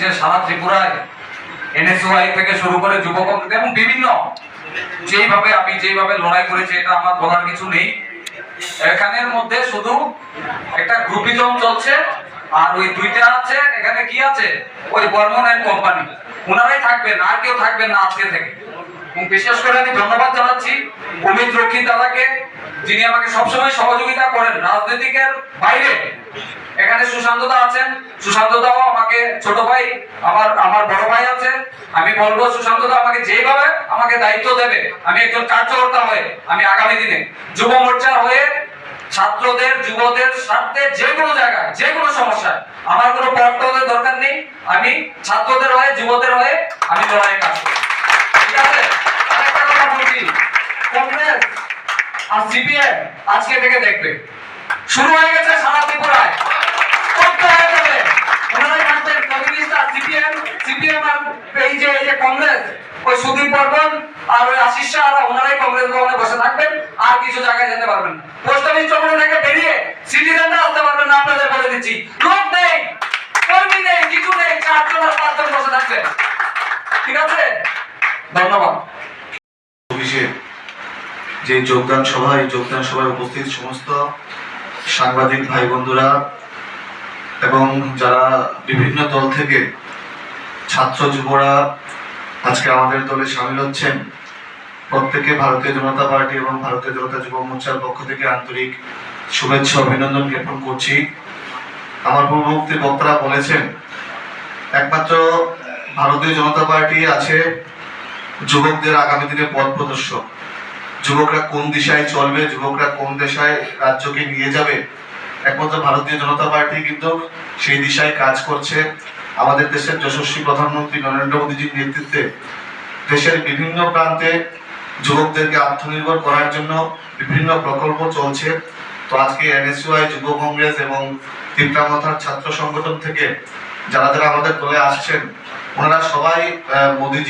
যে সারা ত্রিপুরায় এনএসওয়াই থেকে শুরু করে যুব কংগ্রেস এবং বিভিন্ন, যেইভাবে আমি যেইভাবে লড়াই করেছি এটা আমার বলার কিছু নেই। এখানের মধ্যে শুধু একটা গ্রুপিজম চলছে, আর ওই দুইটা আছে, এখানে কি আছে? ওই বর্মন অ্যান্ড কোম্পানি। ওনারাই থাকবেন, আর কেউ থাকবেন না আজকে থেকে। বিশেষ করে আমি ধন্যবাদ জানাচ্ছি অমিত রক্ষিত দাদাকে যিনি আমাকে সবসময় সহযোগিতা করেন রাজনীতিকের বাইরে। এখানে সুশান্ত দা আছেন। সুশান্ত দাও আমাকে ছোট ভাই, আমার আমার বড় ভাই আছে। আমি বলব সুশান্ত দা আমাকে যেভাবে আমাকে দায়িত্ব দেবে, আমি একজন কার্যকর্তা হয়ে, আমি আগামী দিনে যুব মোর্চা হয়ে ছাত্রদের, যুবদের স্বার্থে যে কোনো জায়গায়, যে কোনো সমস্যায়, আমার কোনো পট্টদের দরকার নেই। আমি ছাত্রদের হয়ে, যুবদের হয়ে আমি লড়াই কাজ করব। ঠিক আছে আরেকটা কথা বলছি কংগ্রেস আর সিপিএম আজকে থেকে দেখবে। শুরু হয়ে গেছে সারা ত্রিপুরায়। করতে হয়ে কংগ্রেস বসে থাকবেন, আর কিছু জায়গায় যেতে পারবেন পোস্ট অফিস চক্র থেকে আসতে পারবেন না দিচ্ছি, লোক নেই কিছু নেই বসে থাকবেন ঠিক আছে? ধন্যবাদ। যে যোগদান সভায় যোগদান সভায় উপস্থিত সমস্ত সাংবাদিক ভাই বন্ধুরা এবং যারা বিভিন্ন দল থেকে ছাত্র যুবরা আজকে আমাদের দলে সামিল হচ্ছেন, প্রত্যেকে ভারতীয় জনতা পার্টি এবং ভারতীয় জনতা যুব মোর্চার পক্ষ থেকে আন্তরিক শুভেচ্ছা, অভিনন্দন জ্ঞাপন করছি। আমার পূর্ববর্তী বক্তারা বলেছেন, একমাত্র ভারতীয় জনতা পার্টি আছে যুবকদের আগামী দিনে পথ প্রদর্শক। যুবকরা কোন দিশায় চলবে, যুবকরা কোন দেশায় রাজ্যকে নিয়ে যাবে? একমাত্র ভারতীয় জনতা পার্টি কিন্তু সেই দিশায় কাজ করছে। আমাদের দেশের যশস্বী প্রধানমন্ত্রী নরেন্দ্র মোদীজির নেতৃত্বে দেশের বিভিন্ন প্রান্তে যুবকদেরকে আত্মনির্ভর করার জন্য বিভিন্ন প্রকল্প চলছে। তো আজকে এনএসইউআই, যুব কংগ্রেস এবং তিপ্রামথার ছাত্র সংগঠন থেকে যারা যারা আমাদের দলে আসছেন, ওনারা সবাই মোদীজি